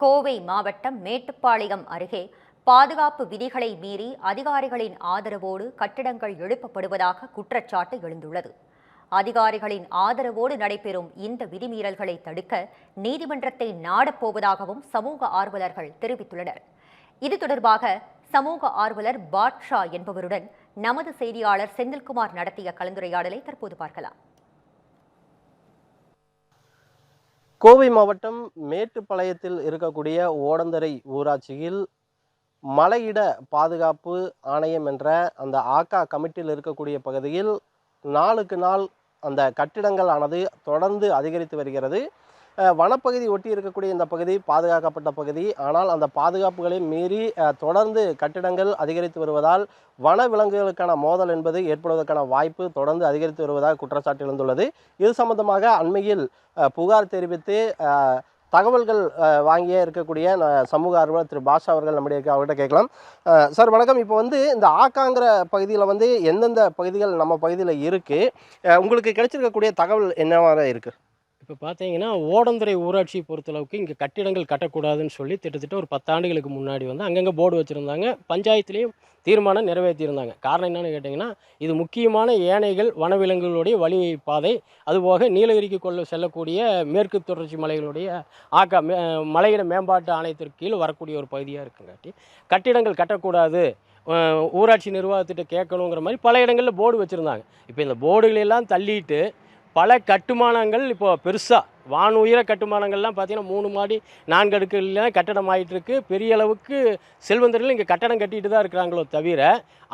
கோவை மாவட்டம் மேட்டுப்பாளையம் அருகே பாதுகாப்பு விதிகளை மீறி அதிகாரிகளின் ஆதரவோடு கட்டிடங்கள் எழுப்பப்படுவதாக குற்றச்சாட்டு எழுந்துள்ளது. அதிகாரிகளின் ஆதரவோடு நடைபெறும் இந்த விதிமீறல்களை தடுக்க நீதிமன்றத்தை நாடப்போவதாகவும் சமூக ஆர்வலர்கள் தெரிவித்துள்ளனர். இது தொடர்பாக சமூக ஆர்வலர் பாட்ஷா என்பவருடன் நமது செய்தியாளர் செந்தில்குமார் நடத்திய கலந்துரையாடலை தற்போது பார்க்கலாம். கோவை மாவட்டம் மேட்டுப்பாளையத்தில் இருக்கக்கூடிய ஓடந்தரை ஊராட்சியில் மலையிட பாதுகாப்பு ஆணையம் என்ற அந்த ஆக்கா கமிட்டியில் இருக்கக்கூடிய பகுதியில் நாளுக்கு நாள் அந்த கட்டிடங்கள் ஆனது தொடர்ந்து அதிகரித்து வருகிறது. வனப்பகுதி ஒட்டி இருக்கக்கூடிய இந்த பகுதி பாதுகாக்கப்பட்ட பகுதி. ஆனால் அந்த பாதுகாப்புகளை மீறி தொடர்ந்து கட்டிடங்கள் அதிகரித்து வருவதால் வன விலங்குகளுக்கான மோதல் என்பது ஏற்படுவதற்கான வாய்ப்பு தொடர்ந்து அதிகரித்து வருவதாக குற்றச்சாட்டு எழுந்துள்ளது. இது சம்பந்தமாக அண்மையில் புகார் தெரிவித்து தகவல்கள் வாங்கியே இருக்கக்கூடிய சமூக ஆர்வலர் திரு. பாஷா அவர்கள் நம்முடைய அவர்கிட்ட கேட்கலாம். சார் வணக்கம். இப்போ வந்து இந்த ஆக்காங்கிற பகுதியில் வந்து எந்தெந்த பகுதிகள் நம்ம பகுதியில் இருக்குது உங்களுக்கு கிடைச்சிருக்கக்கூடிய தகவல் என்னவாக இருக்குது இப்போ பார்த்தீங்கன்னா ஓடந்துறை ஊராட்சியை பொறுத்தளவுக்கு இங்கே கட்டிடங்கள் கட்டக்கூடாதுன்னு சொல்லி கிட்டத்தட்ட ஒரு பத்தாண்டுகளுக்கு முன்னாடி வந்து அங்கங்கே போர்டு வச்சுருந்தாங்க. பஞ்சாயத்துலேயும் தீர்மானம் நிறைவேற்றியிருந்தாங்க. காரணம் என்னென்னு கேட்டிங்கன்னா இது முக்கியமான ஏனைகள் வனவிலங்குகளுடைய வழி பாதை. அதுபோக நீலகிரிக்கு கொள்ள செல்லக்கூடிய மேற்கு தொடர்ச்சி மலைகளுடைய ஆக்கா மே மலையிட மேம்பாட்டு ஆணையத்திற்கு கீழ் வரக்கூடிய ஒரு பகுதியாக இருக்குங்காட்டி கட்டிடங்கள் கட்டக்கூடாது. ஊராட்சி நிர்வாகத்திட்ட கேட்கணுங்கிற மாதிரி பல இடங்களில் போர்டு வச்சுருந்தாங்க. இப்போ இந்த போர்டுகளெல்லாம் தள்ளிட்டு பல கட்டுமானங்கள் இப்போ பெருசாக வானுயர கட்டுமானங்கள்லாம் பார்த்தீங்கன்னா மூணு மாடி நான்கு அடுக்குலாம் கட்டடம் ஆகிட்டுருக்கு பெரிய அளவுக்கு செல்வந்தர்கள் இங்கே கட்டடம் கட்டிட்டு தான் இருக்கிறாங்களோ தவிர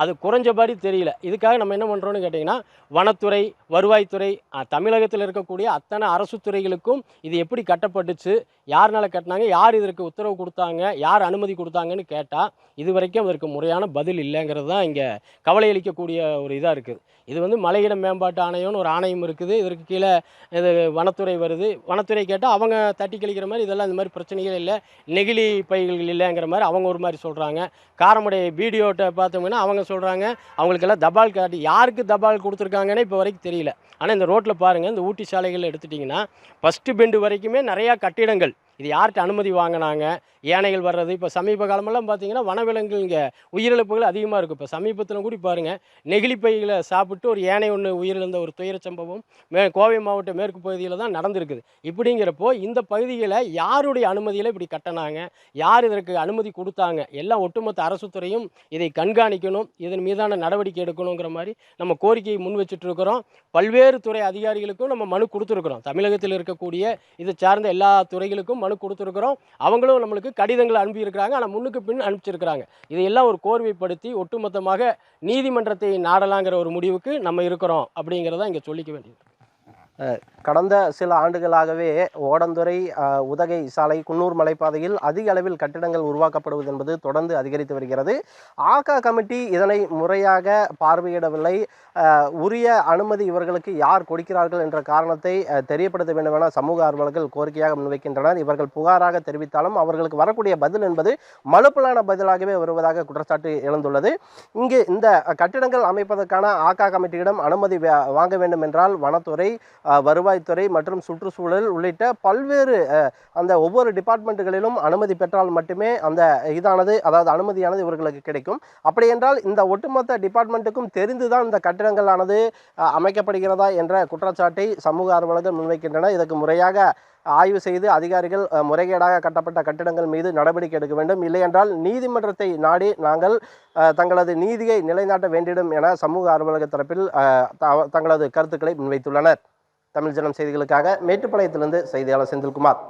அது குறைஞ்சபடி தெரியல. இதுக்காக நம்ம என்ன பண்ணுறோன்னு கேட்டிங்கன்னா வனத்துறை வருவாய்த்துறை தமிழகத்தில் இருக்கக்கூடிய அத்தனை அரசு துறைகளுக்கும் இது எப்படி கட்டப்பட்டுச்சு யாருனால கட்டினாங்க யார் இதற்கு உத்தரவு கொடுத்தாங்க யார் அனுமதி கொடுத்தாங்கன்னு கேட்டால் இது வரைக்கும் அதற்கு முறையான பதில் இல்லைங்கிறது தான் இங்கே கவலை அளிக்கக்கூடிய ஒரு இதாக இருக்குது. இது வந்து மலையிட மேம்பாட்டு ஆணையம்னு ஒரு ஆணையம் இருக்குது. இதற்கு கீழே இது வனத்துறை வருது. வனத்துறை கேட்டால் அவங்க தட்டி கழிக்கிற மாதிரி இதெல்லாம் இந்த மாதிரி பிரச்சனைகள் இல்லை. நெகிழி பைகள் இல்லைங்கிற மாதிரி அவங்க ஒரு மாதிரி சொல்கிறாங்க காரமுடைய வீடியோட்ட பார்த்தோம்னா அவங்க சொல்கிறாங்க அவங்களுக்கெல்லாம் தபால் காட்டி யாருக்கு தபால் கொடுத்துருக்காங்கன்னு இப்போ வரைக்கும் தெரியல. ஆனால் இந்த ரோட்டில் பாருங்கள் இந்த ஊட்டி சாலைகள் எடுத்துட்டிங்கன்னா ஃபஸ்ட்டு பெண்டு வரைக்குமே நிறையா கட்டிடங்கள் இது யார்கிட்ட அனுமதி வாங்கினாங்க? யானைகள் வர்றது இப்போ சமீப காலமெல்லாம் பார்த்தீங்கன்னா வனவிலங்குகள் இங்கே உயிரிழப்புகள் அதிகமாக இருக்கும். இப்போ சமீபத்தில் கூட பாருங்கள் நெகிழிப்பைகளை சாப்பிட்டு ஒரு யானை ஒன்று உயிரிழந்த ஒரு துயர சம்பவம் மே கோவை மாவட்ட மேற்கு பகுதியில் தான் நடந்திருக்குது. இப்படிங்கிறப்போ இந்த பகுதிகளை யாருடைய அனுமதியில் இப்படி கட்டினாங்க? யார் இதற்கு அனுமதி கொடுத்தாங்க? எல்லாம் ஒட்டுமொத்த அரசு துறையும் இதை கண்காணிக்கணும் இதன் மீதான நடவடிக்கை எடுக்கணுங்கிற மாதிரி நம்ம கோரிக்கையை முன் வச்சுட்டு இருக்கிறோம் பல்வேறு துறை அதிகாரிகளுக்கும் நம்ம மனு கொடுத்துருக்குறோம். தமிழகத்தில் இருக்கக்கூடிய இதை சார்ந்த எல்லா துறைகளுக்கும் மனு கொடுத்துருக்குறோம். அவங்களும் நம்மளுக்கு கடிதங்கள் அனுப்பியிருக்கிறாங்க. ஆனால் முன்னுக்கு பின் அனுப்பிச்சிருக்கிறாங்க. இதையெல்லாம் ஒரு கோர்வைப்படுத்தி ஒட்டுமொத்தமாக நீதிமன்றத்தை நாடலாங்கிற ஒரு முடிவுக்கு நம்ம இருக்கிறோம் அப்படிங்கிறத இங்கே சொல்லிக்க வேண்டியது. கடந்த சில ஆண்டுகளாகவே ஓடந்துறை உதகை சாலை குன்னூர் மலைப்பாதையில் அதிக அளவில் கட்டிடங்கள் உருவாக்கப்படுவது என்பது தொடர்ந்து அதிகரித்து வருகிறது. ஆகா கமிட்டி இதனை முறையாக பார்வையிடவில்லை. உரிய அனுமதி இவர்களுக்கு யார் கொடுக்கிறார்கள் என்ற காரணத்தை தெரியப்படுத்த வேண்டும் என சமூக ஆர்வலர்கள் கோரிக்கையாக முன்வைக்கின்றனர். இவர்கள் புகாராக தெரிவித்தாலும் அவர்களுக்கு வரக்கூடிய பதில் என்பது மலுப்பலான பதிலாகவே வருவதாக குற்றச்சாட்டு எழுந்துள்ளது. இங்கு இந்த கட்டிடங்கள் அமைப்பதற்கான ஆகா கமிட்டியிடம் அனுமதி வாங்க வேண்டும் என்றால் வனத்துறை வருவாய்த்துறை மற்றும் சுற்றுச்சூழல் உள்ளிட்ட பல்வேறு அந்த ஒவ்வொரு டிபார்ட்மெண்ட்டுகளிலும் அனுமதி பெற்றால் மட்டுமே அந்த இதானது அதாவது அனுமதியானது இவர்களுக்கு கிடைக்கும். அப்படி என்றால் இந்த ஒட்டுமொத்த டிபார்ட்மெண்ட்டுக்கும் தெரிந்துதான் இந்த கட்டிடங்களானது அமைக்கப்படுகிறதா என்ற குற்றச்சாட்டை சமூக ஆர்வலர்கள் முன்வைக்கின்றனர். இதற்கு முறையாக ஆய்வு செய்து அதிகாரிகள் முறைகேடாக கட்டப்பட்ட கட்டிடங்கள் மீது நடவடிக்கை எடுக்க வேண்டும். இல்லையென்றால் நீதிமன்றத்தை நாடி நாங்கள் தங்களது நீதியை நிலைநாட்ட வேண்டிடும் என சமூக ஆர்வலர்கள் தரப்பில் த- தங்களது கருத்துக்களை முன்வைத்துள்ளனர். தமிழ் ஜனம் செய்திகளுக்காக மேட்டுப்பாளையத்திலிருந்து செய்தியாளர் செந்தில்குமார்.